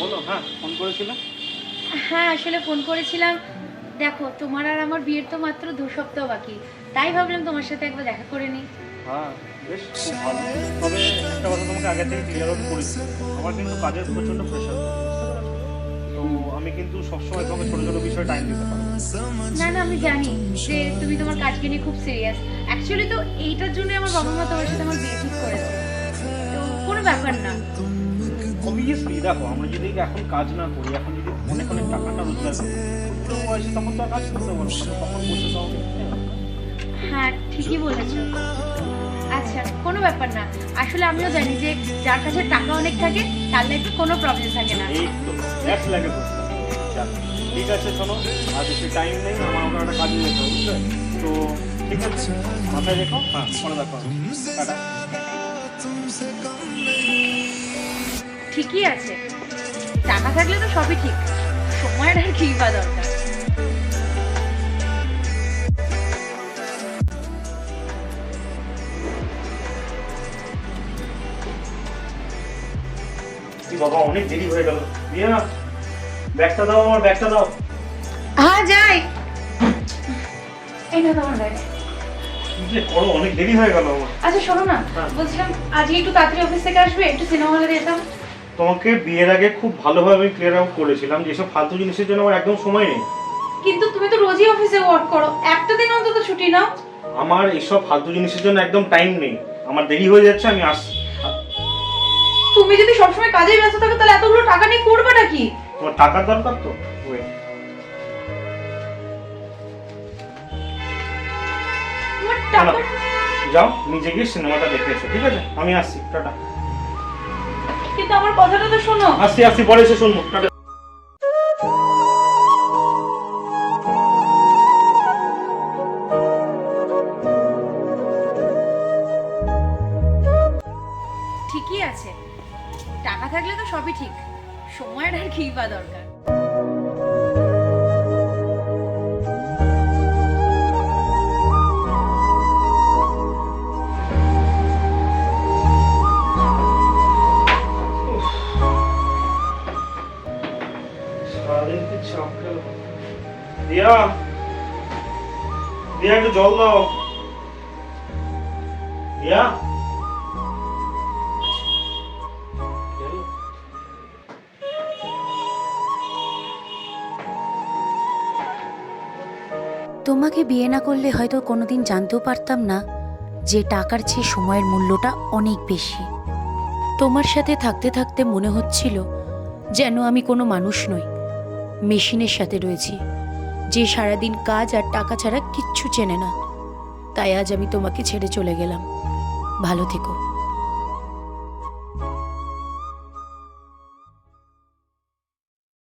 বলো হ্যাঁ ফোন হ্যাঁ আসলে ফোন করেছিলাম। দেখো তোমার আর আমার বিয়ের তো মাত্র দু সপ্তাহ বাকি। তাই ভাবলাম তোমার সাথে একবার দেখা করে নিই। হ্যাঁ বেশ খুব ভালো। তবে একটা কথা তোমাকে আগে থেকে ক্লিয়ার আউট করেছি। আমার কিন্তু কাজের প্রচণ্ড প্রেশার তো আমি কিন্তু সবসময় তোমাকে ছোটো ছোটো বিষয়ে টাইম দিতে পারব। না না আমি জানি যে তুমি তোমার কাজকে নিয়ে খুব সিরিয়াস অ্যাকচুয়ালি তো এইটার জন্য আমার বাবা মা তোমার সাথে আমার বিয়ে ঠিক করেছে। ব্যাপার না। অবভিয়াসলি দেখো আমরা যদি এখন কাজ না করি এখন যদি অনেক অনেক টাকা না রোজগার করি বয়সে তখন তো কাজ করতে পারব তখন বসে তো হ্যাঁ ঠিকই বলেছ। আচ্ছা কোনো ব্যাপার না। আসলে আমিও জানি যে যার কাছে টাকা অনেক থাকে তার লাইফে কোনো প্রবলেম থাকে না। এই তো লাগে ঠিক আছে শোনো আর বেশি টাইম নেই আমার ওখানে একটা কাজে হবে তো ঠিক আছে মাথায় রেখো হ্যাঁ পরে দেখো টাটা। ঠিকই আছে। টাকা থাকলে তো সবই ঠিক। সময়ের আর কি বা দরকার? বাবা অনেক দেরি হয়ে গেল। দিয়া ব্যাগটা দাও আমার ব্যাগটা দাও। হ্যাঁ যাই। এই না তোমার ব্যাগ। যে করো অনেক দেরি হয়ে গেল আমার। আচ্ছা শোনো না। হ্যাঁ। বলছিলাম আজকে একটু তাড়াতাড়ি অফিস থেকে আসবে একটু সিনেমা হলে যেতাম। তোমাকে বিয়ের আগে খুব ভালোভাবে আমি ক্লিয়ার আউট করেছিলাম যে এসব ফালতু জিনিসের জন্য আমার একদম সময় নেই। কিন্তু তুমি তো রোজই অফিসে ওয়ার্ক করো। একটা দিন অন্তত ছুটি নাও। আমার এসব ফালতু জিনিসের জন্য একদম টাইম নেই। আমার দেরি হয়ে যাচ্ছে আমি আসছি তুমি যদি সবসময় কাজে ব্যস্ত থাকো তাহলে এতগুলো টাকা নিয়ে করবেটা কি তোমার টাকার দরকার তো? Wait. যাও নিজে গিয়ে সিনেমাটা দেখে এসো ঠিক আছে? আমি আসছি টাটা। কিন্তু আমার কথাটা তো শোনো। আসছি আসছি পরে এসে শুনব টাটা। ঠিকই আছে। টাকা থাকলে তো সবই ঠিক। সময়ের আর কি বা দরকার? দিয়া। দিয়া একটু জল দাও। দিয়া। তোমাকে বিয়ে না করলে হয়তো কোনোদিন জানতেও পারতাম না যে টাকার চেয়ে সময়ের মূল্যটা অনেক বেশি। তোমার সাথে থাকতে থাকতে মনে হচ্ছিল যেন আমি কোনো মানুষ নই, মেশিনের সাথে রয়েছি। যে সারাদিন কাজ আর টাকা ছাড়া কিচ্ছু চেনে না। তাই আজ আমি তোমাকে ছেড়ে চলে গেলাম। ভালো থেকো।